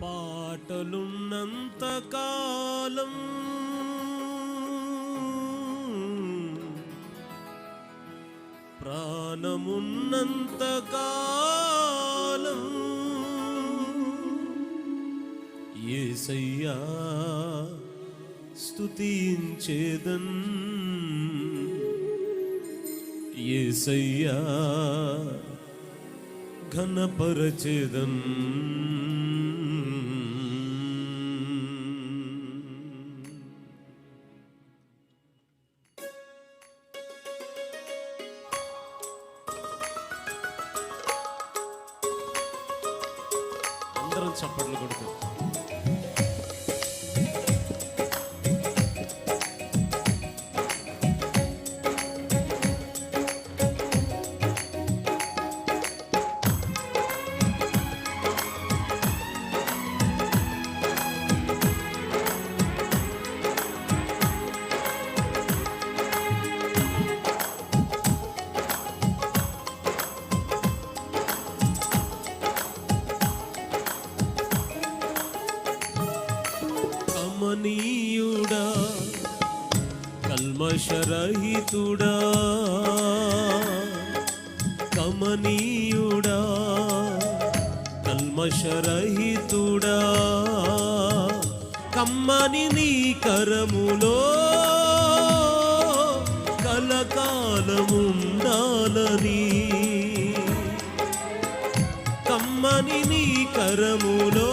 పాటలున్నంత కాలం ప్రాణమున్నంత కాలం ఏసయ్యా స్తుతించేదన్ ఏసయ్యా ఘనపరచేదన్ చప్పట్లు కొడుతూ. కమనీయుడా కల్మషరహితుడా? కమనీయుడా? కల్మషరహితుడా? కమ్మని నీ కరములో కలకాలముండాలని. కమ్మని నీ కరములో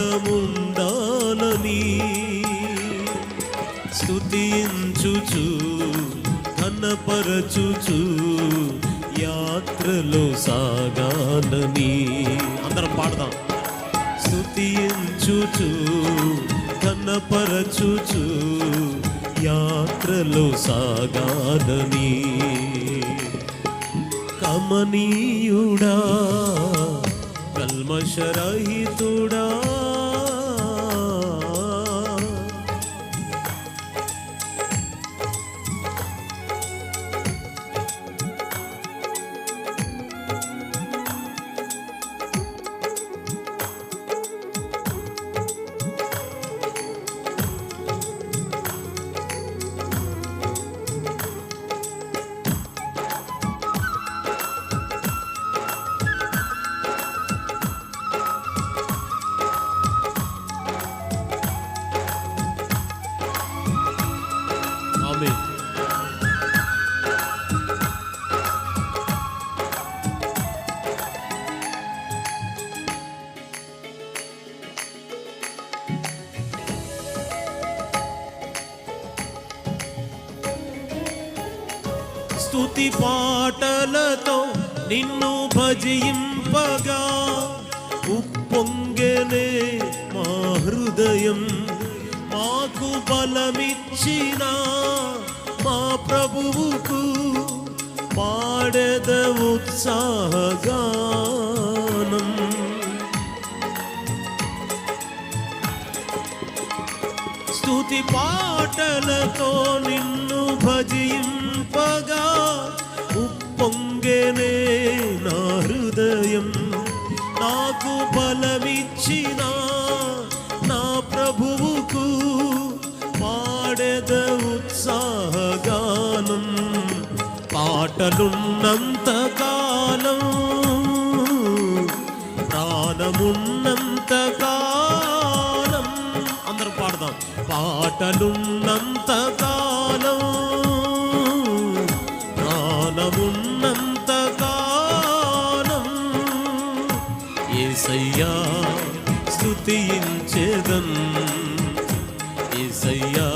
కలకాలముండాలని స్థుతించుచు ఘనపరచుచు యాత్రలో సాగాలని. అందరం పాడదాం. స్థుతించుచు ఘనపరచుచు యాత్రలో సాగాలని. కమనీయుడా కల్మషరహితుడా స్తుతి పాటలతో నిన్ను భజింపగా. ఉప్పొంగనే మా హృదయం మాకు బలమిచ్చిన మా ప్రభువుకు పాడెద ఉత్సాహగానం. స్థుతి పాటలతో నిన్ను భజింపగా ఉప్పొంగెనే నా హృదయం. నాకు బలమిచ్చిన నా ప్రభువుకు పాడెద ఉత్సాహగానం. పాటలున్నంత కాలం ప్రాణమున్నంత పాటలున్నంత కాలం ప్రాణమున్నంత కాలం ఏసయ్యా స్తుతించేదన్ ఏసయ్యా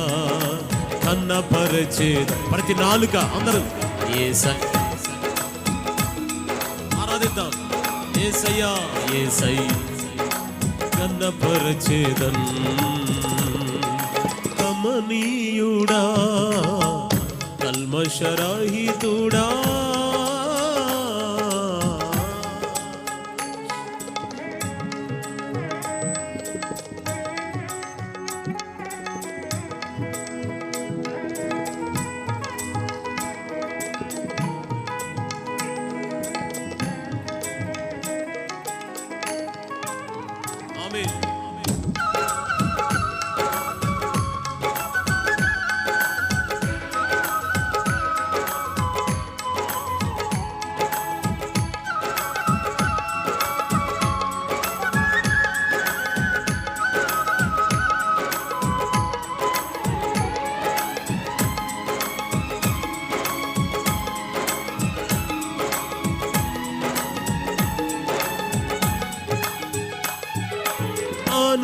కన్నపరచేద ప్రతి నాలుక అందరూ ఏసై ఆరాధిద్దాం. ఏసయ్యా ఏసై కన్నపరచేదన్. రమణీయుడా కల్మషరాహితుడా?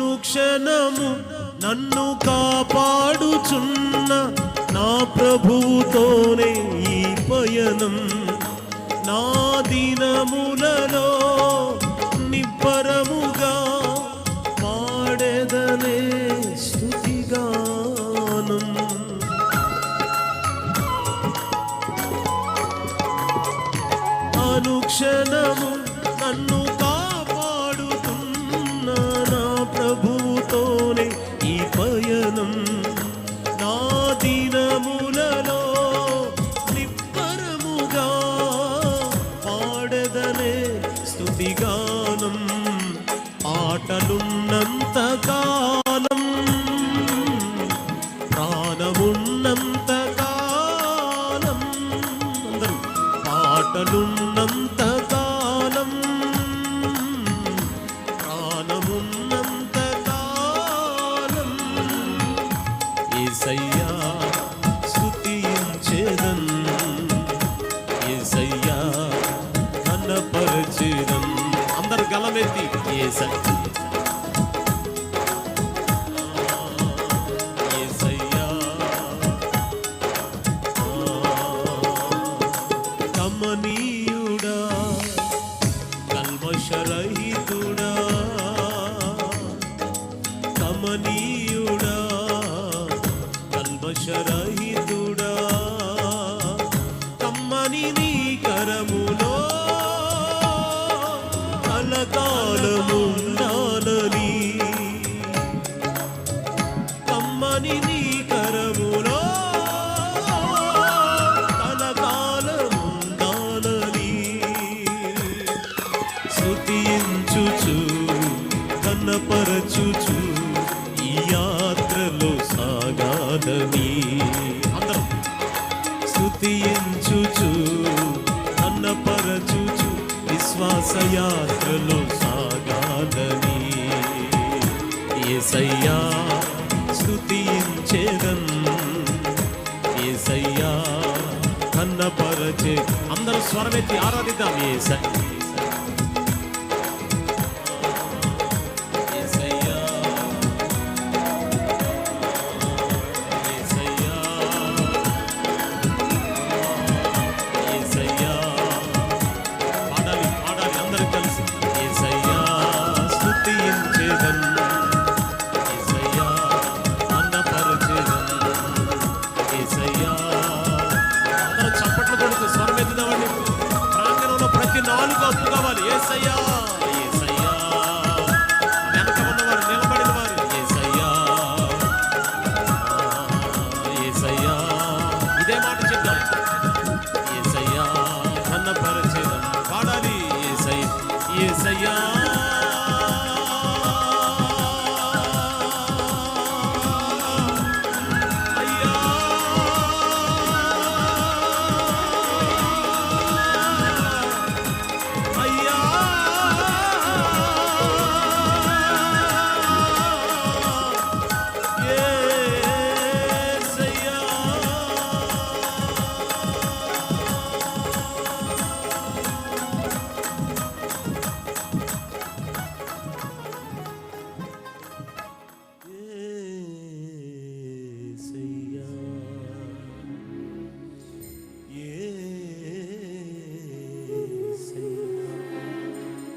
అనుక్షణము నన్ను కాపాడుచున్న నా ప్రభువుతోనే ఈ పయనం. నా దినములలో నిబ్బరముగా పాడెదనే స్థుతిగానం. అనుక్షణము నన్ను కా స్థుతిగానం ఆటలున్నంత కాలం ప్రాణమున్నంత కాలం అందరూ పాటలున్నంత కాలం ప్రాణమున్నంత కాలం. ఏసయ్యా కమనీయుడా కల్మషరహితుడా కమనీయుడా కల్మషరహితుడా విశ్వాస యాత్రలో సాగాలని ఏసయ్యా స్తుతించేదన్. ఏసయ్యా కన్నపరచే. అందరూ స్వరమెత్తి ఆరాధిద్దాం ఏసయ్యా